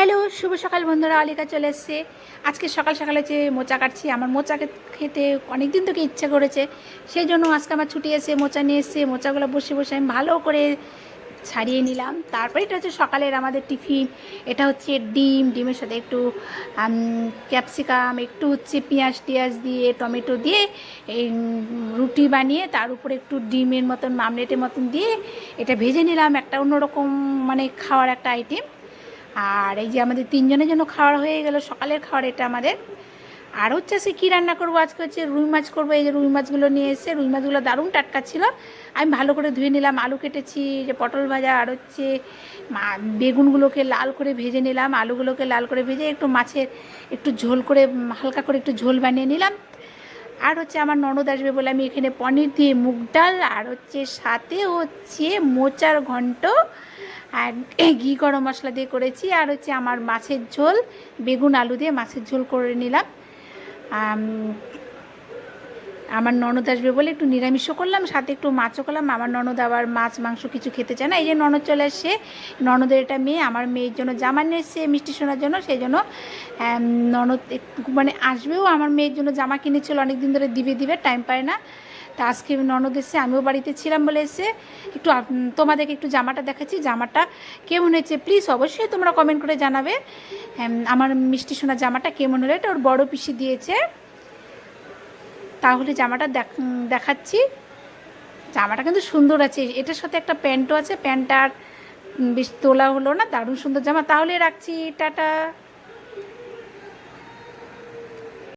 Hello, শুভ সকাল বন্ধুরা অলিকা চলে এসছে। আজকে সকাল সকালে যে মোচা কাটছি, আমার মোচাকে খেতে অনেক দিন থেকে ইচ্ছা করেছে। সেই জন্য আজকে আমার ছুটি এসে মোচা নিয়ে এসে মোচাগুলো বসে বসে আমি ভালো করে ছাড়িয়ে নিলাম। তারপরে এটা হচ্ছে সকালের আমাদের টিফিন। এটা হচ্ছে ডিম, ডিমের সাথে একটু ক্যাপসিকাম, একটু হচ্ছে পেঁয়াজ টিয়াজ দিয়ে, টমেটো দিয়ে, এই রুটি বানিয়ে, তার উপরে একটু ডিমের মতন মামলেটের মতন দিয়ে, এটা ভেজে নিলাম। একটা অন্যরকম মানে খাওয়ার একটা আইটেম আর এই যে আমাদের তিনজনের জন্য খাওয়ার হয়ে গেল, সকালের খাওয়ার এটা আমাদের। আর হচ্ছে সে কী রান্না করব? আজকে হচ্ছে রুই মাছ করব। এই যে রুই মাছগুলো নিয়ে এসে, রুই মাছগুলো দারুণ টাটকা ছিল। আমি ভালো করে ধুয়ে নিলাম, আলু কেটেছি যে পটল ভাজা, আর হচ্ছে বেগুনগুলোকে লাল করে ভেজে নিলাম, আলুগুলোকে লাল করে ভেজে একটু মাছের একটু ঝোল করে হালকা করে একটু ঝোল বানিয়ে নিলাম। আর হচ্ছে আমার ননদ আসবে বলে আমি এখানে পনির দিয়ে মুগ ডাল, আর হচ্ছে সাথে হচ্ছে মোচার ঘন্ট আর ঘি গরম মশলা দিয়ে করেছি। আর হচ্ছে আমার মাছের ঝোল, বেগুন আলু দিয়ে মাছের ঝোল করে নিলাম। আমার ননদ আসবে বলে একটু নিরামিষও করলাম, সাথে একটু মাছও করলাম। আমার ননদ আবার মাছ, মাংস কিছু খেতে চায় না। এই যে ননদ চলে আসছে ননদের এটা মেয়ে, আমার মেয়ের জন্য জামা নিয়ে এসছে মিষ্টি শোনার জন্য, সেই জন্য ননদ মানে আসবেও, আমার মেয়ের জন্য জামা কিনেছিল অনেক দিন ধরে দিবে দিবে টাইম পায় না। তা আজকে ননদ এসে আমিও বাড়িতে ছিলাম বলে এসে একটু তোমাদেরকে একটু জামাটা দেখাচ্ছি জামাটা কেমন হয়েছে? প্লিজ অবশ্যই তোমরা কমেন্ট করে জানাবে। হ্যাঁ, আমার মিষ্টি সোনা জামাটা কেমন হলো? এটা ওর বড় পিসি দিয়েছে। তাহলে জামাটা দেখ- দেখাচ্ছি। জামাটা কিন্তু সুন্দর আছে। এটার সাথে একটা প্যান্টও আছে। প্যান্টটা আর বেশ তোলা হলো না দারুণ সুন্দর জামা। তাহলে রাখছি টাটা।